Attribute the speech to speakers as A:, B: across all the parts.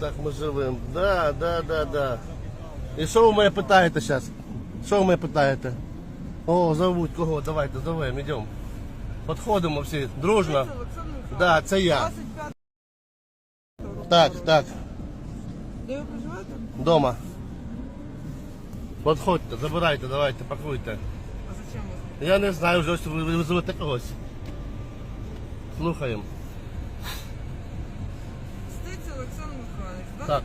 A: так ми живемо. Да, да, да, да. І що ви мене питаєте зараз? Що ви мене питаєте? О, зовуть кого? Давайте, зовемо, йдемо. Підходимо всі, дружно. Да, це я.
B: 25
A: Так, так,
B: Де ви проживаєте?
A: дома. Підходьте, забирайте, давайте, пакуйте.
B: А зачем ви?
A: Я не знаю, вже ось ви ви везете когось. Слухаємо. Так.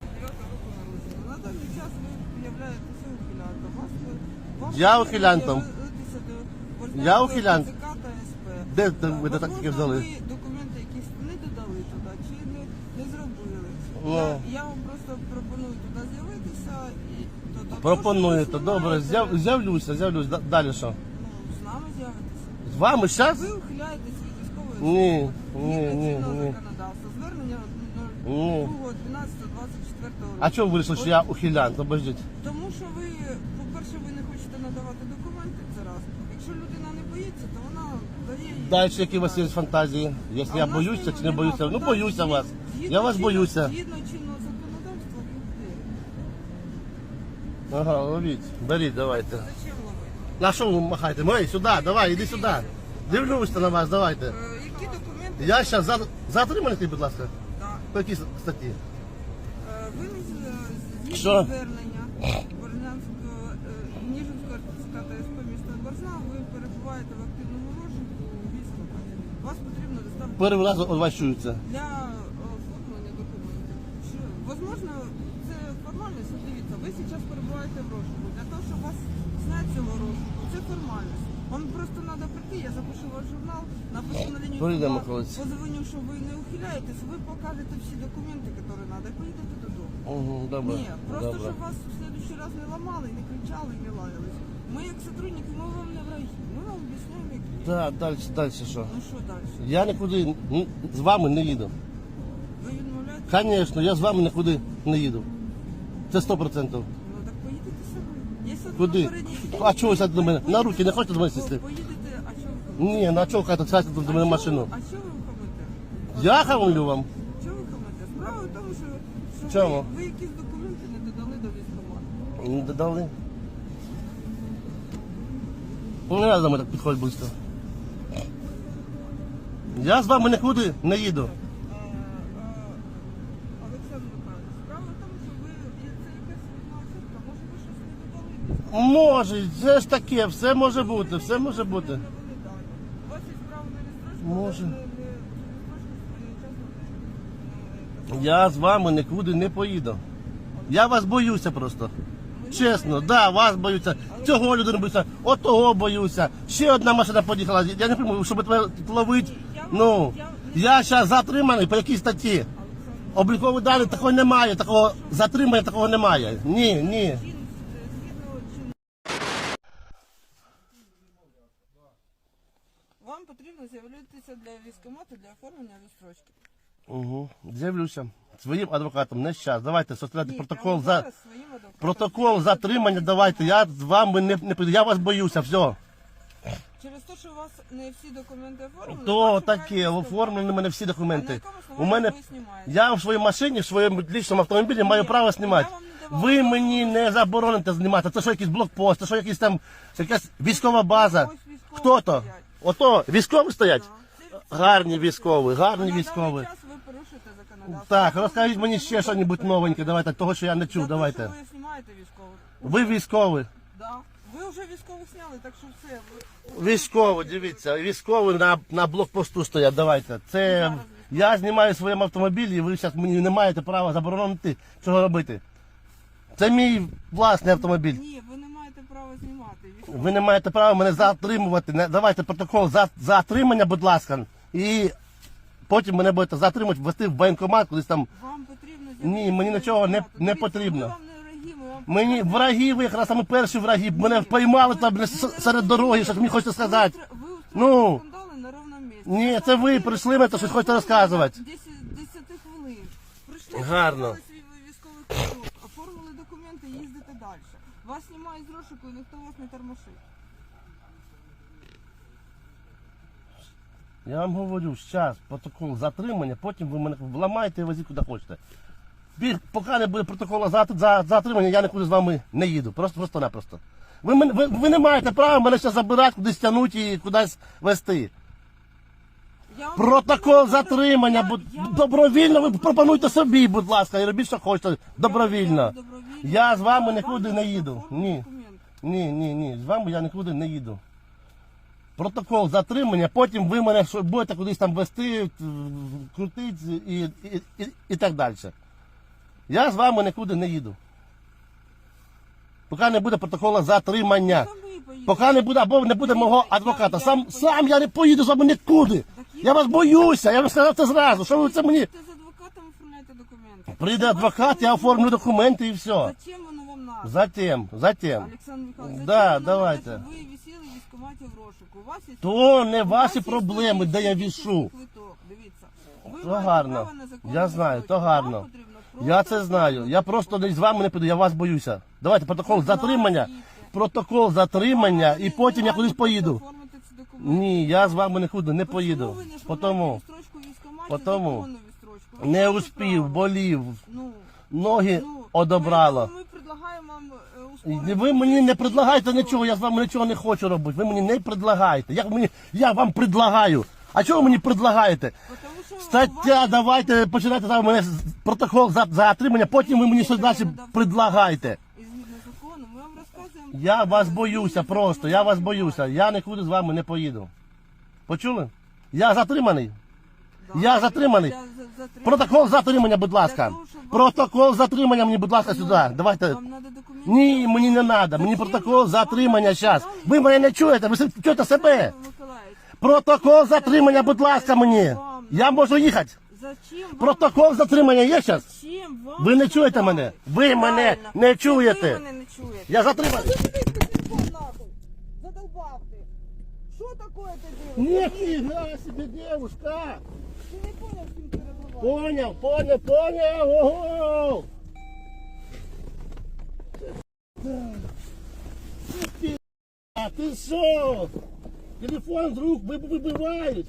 B: 9 року. На даний час ви являєтеся ухилянтом. Вас, вас
A: Я ухилянтом?
B: явитися до
A: Я ухилянт?
B: Та СП.
A: Де ви
B: Возможно,
A: так таки взяли?
B: ви документи якісь не додали туди, чи не, не зробили. Я, я вам просто пропоную туди з'явитися і то, то,
A: Пропонуєте,
B: то, що ви
A: добре,
B: знімаєте,
A: з'яв- з'явлюся, з'явлюсь. Да- Далі що?
B: Ну, з нами з'явитися.
A: З вами зараз?
B: Ви ухиляєтесь від військової
A: Ні, ні, ні, ні.
B: законодавства. Звернення
A: Ні.
B: 12.24 року.
A: А чого ви вирішили, що я ухилянт? Обождіть.
B: Тому що ви, по-перше, ви не хочете надавати документи, це раз. Якщо людина не боїться, то вона дає їй.
A: Далі, які у вас є фантазії? Якщо я боюся чи не боюся? Ну боюся вас. Я вас боюся.
B: Згідно чинного законодавства, ви
A: Ага, ловіть, беріть, давайте.
B: Зачем ловити?
A: На що ви махаєте? Мой, сюди, давай, іди сюди. Дивлюся на вас, давайте.
B: Е, Які документи?
A: Я зараз за... затриманий, будь ласка. По якій статті?
B: Е, Ви
A: Що?
B: звернення Борзнянського е, Ніжинського РТЦК та СП міста Борзна, ви перебуваєте в активному розшуку у війську. Вас потрібно доставити
A: Перший раз вас чується.
B: для оформлення документів. Возможно, це формальність. От Дивіться, ви зараз перебуваєте в розшуку. Для того, щоб вас зняти з цього розшуку, це формальність. Вам просто треба прийти, я запишу ваш журнал, напишу на лінію
A: Прийдемо колись.
B: позвоню, що ви не ухиляєтесь, ви покажете всі документи, які треба, і поїдете додому.
A: Угу, добре.
B: Ні, просто
A: добре.
B: щоб вас в следующий раз не ламали, не кричали, не лаялись. Ми як сотрудники, ми вам не враги. Ми вам об'ясняємо, як є.
A: Так, далі, далі що?
B: Ну що далі?
A: Я нікуди з вами не їду.
B: Ви відмовляєте?
A: Звісно, я з вами нікуди не їду. Це 100%.
B: Ну так поїдете собі. Є тут
A: Куди? А чого ви сядете до мене? На руки не хочете до мене сісти?
B: Поїдете, а що ви хамите?
A: Ні, на чого хай сядете до мене в машину?
B: А що ви хамите?
A: Я хамлю вам.
B: Що ви хамите? Справа в тому, що, що
A: Чому?
B: Ви, ви якісь документи не додали до військкомату.
A: Не додали. Ну, Не треба до мене так підходить близько. Я з вами нікуди не їду.
B: Е, е, Олександр Михайлович, справа в тому, що ви це якась вільна ошибка, може ви щось не додали?
A: Може, це ж таке, все може бути, все може бути. Може. Я з вами нікуди не поїду. Я вас боюся просто. Чесно, да, вас боюся. Цього людини боюся, от того боюся. Ще одна машина поїхала. Я не прийму, щоб ловити. Ну, я зараз затриманий по якій статті. Облікові дані такого немає, такого затримання такого немає. Ні, ні.
B: Чин- е, згідно чин- Вам з'явитися для військкомату для оформлення відстрочки.
A: Угу. З'явлюся своїм адвокатом. Не зараз. Давайте составляйте
B: Ні,
A: протокол
B: прямо
A: за
B: зараз своїм адвокатом.
A: протокол затримання. Давайте. Я з вами не, не піду. Я вас боюся. Все.
B: Через те, що у вас не всі документи оформлені.
A: То
B: вас
A: таке, оформлені в мене всі
B: А на
A: документи.
B: якому
A: У
B: основанні
A: мене
B: ви знімаєте?
A: я в своїй машині, в своєму лічному автомобілі маю право
B: я
A: знімати.
B: вам не давала
A: Ви мені не забороните знімати. Це що якийсь блокпост, це що якийсь там якась військова база.
B: Ось військові
A: Хто то?
B: стоять.
A: Ото військові стоять? Гарні військові, гарні військові.
B: час ви порушуєте законодавство.
A: Так, розкажіть мені ще щось новеньке. Давайте того, що я не чув. Давайте.
B: Ви знімаєте військових.
A: Ви військові.
B: Да. Ви вже військових зняли, так що все. Ви...
A: Військові, дивіться, військові на, на блокпосту стоять. Давайте. Це я знімаю в своєму автомобілі, і ви зараз мені не маєте права заборонити цього робити. Це мій власний автомобіль.
B: Ні, права знімати.
A: Ви не маєте права мене затримувати. Не- Давайте протокол за, затримання, будь ласка. І потім мене будете затримувати, ввести в воєнкомат, кудись там.
B: Вам потрібно
A: Ні, мені нічого не- не потрібно.
B: Ми вам не враги, ми вам
A: Мені враги, ви якраз саме перші враги. Мене поймали там блін, с- серед дороги, що ж мені хочете сказати.
B: Ви
A: Ну.
B: скандали на ровному місці.
A: Ні, це ви прийшли, мене щось хочете розказувати.
B: 10, 10 хвилин. Прийшли,
A: Гарно
B: свій військовий квиток, оформили документи, їздите далі. Вас знімають з розшуку і ніхто вас не тормошить.
A: Я вам говорю, зараз протокол затримання, потім ви мене вламаєте і везіть куди хочете. Бі- Поки не буде за, за, затримання, я нікуди з вами не їду. Просто просто напросто. Ви, ви, ви не маєте права мене ще забирати, кудись тягнути і кудись вести.
B: Я вам
A: Протокол
B: пропоную
A: затримання,
B: Я-
A: бу-
B: я вам
A: добровільно ви пропонуйте собі, будь ласка, і робіть, що хочете, добровільно.
B: Я добровільно.
A: Я з вами нікуди не їду. Ні. Ні, ні, ні, з вами я нікуди не їду. Протокол затримання, потім ви мене будете кудись там вести, крутити і, і, і, і так далі. Я з вами нікуди не їду. Поки не буде протоколу затримання. Поки не буде, або не буде мого адвоката. Сам, сам я не поїду з вами нікуди. Я вас боюся, я вам сказав це зразу. Що ви це мені?
B: Ти з адвокатом оформляєте документи.
A: Прийде адвокат, я оформлю документи і все.
B: Зачем воно вам надо?
A: Затем, затем.
B: Олександр Михайлович,
A: Да,
B: зачем воно
A: давайте.
B: надо, щоб ви висіли в військкоматі в розшуку? У вас є
A: То не
B: у
A: ваші
B: є
A: проблеми, де я вішу.
B: квиток. Дивіться. Ви
A: То
B: маєте
A: гарно.
B: право на законну
A: Я знаю, то
B: відстрочку.
A: гарно.
B: Вам потрібно просто
A: Я це знаю. Я просто не з вами не піду, я вас боюся. Давайте протокол затримання. Протокол затримання і потім я кудись поїду.
B: Оформити ці документи.
A: Ні, я з вами нікуди не
B: Чому
A: поїду.
B: ви не
A: Потому
B: оформляєте відстрочку військкоматі,
A: Потому.
B: законну
A: не успів, болів,
B: Ну,
A: ноги
B: ну, поэтому Ми предлагаємо вам е, ускорити
A: Ви мені не предлагаєте нічого, я з вами нічого не хочу робити. Ви мені не предлагаєте. Як мені, я вам предлагаю. А чого ви мені предлагаєте?
B: Що
A: Стаття, давайте починайте там мене з- протокол за, отримання, потім ви мені щось далі предлагаєте.
B: І згідно закону, ми вам розказуємо.
A: Я вас боюся просто, я вас боюся. Я нікуди з вами не поїду. Почули? Я затриманий.
B: Да.
A: Я затриманий.
B: За- затримання.
A: Протокол затримання, будь ласка.
B: Для того, щоб вам-
A: Протокол затримання мені, будь ласка, сюди. Давайте.
B: Вам надо документи.
A: Ні, мені не треба. Мені протокол затримання зараз. Ви мене не чуєте, ви чуєте себе.
B: Миколаївич,
A: Протокол затримання, будь ласка, мені. Я можу їхати.
B: Зачем вам?
A: Протокол затримання є зараз?
B: Вам?
A: Ви не чуєте
B: сказали?
A: мене? Ви мене
B: Правильно.
A: не чуєте.
B: Ви мене не чуєте.
A: Я затриманий.
B: Задолбав ти. Що таке ти делаєш?
A: Ніфіга собі, девушка.
B: Ти не поняв, з
A: Понял, понял, понял. Ого. А ти що? Телефон з рук ви- вибивають.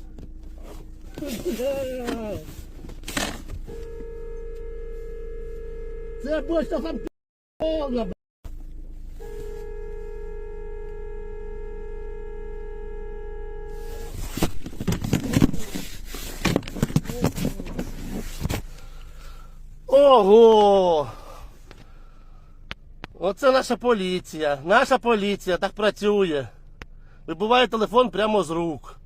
A: Це бочка там повна, Ого! Оце наша поліція. Наша поліція так працює. Вибиває телефон прямо з рук.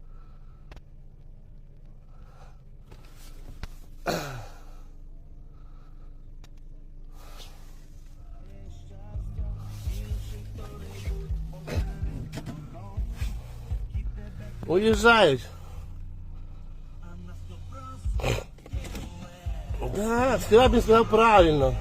A: Уїжджають. Так, Скрябін сказав правильно.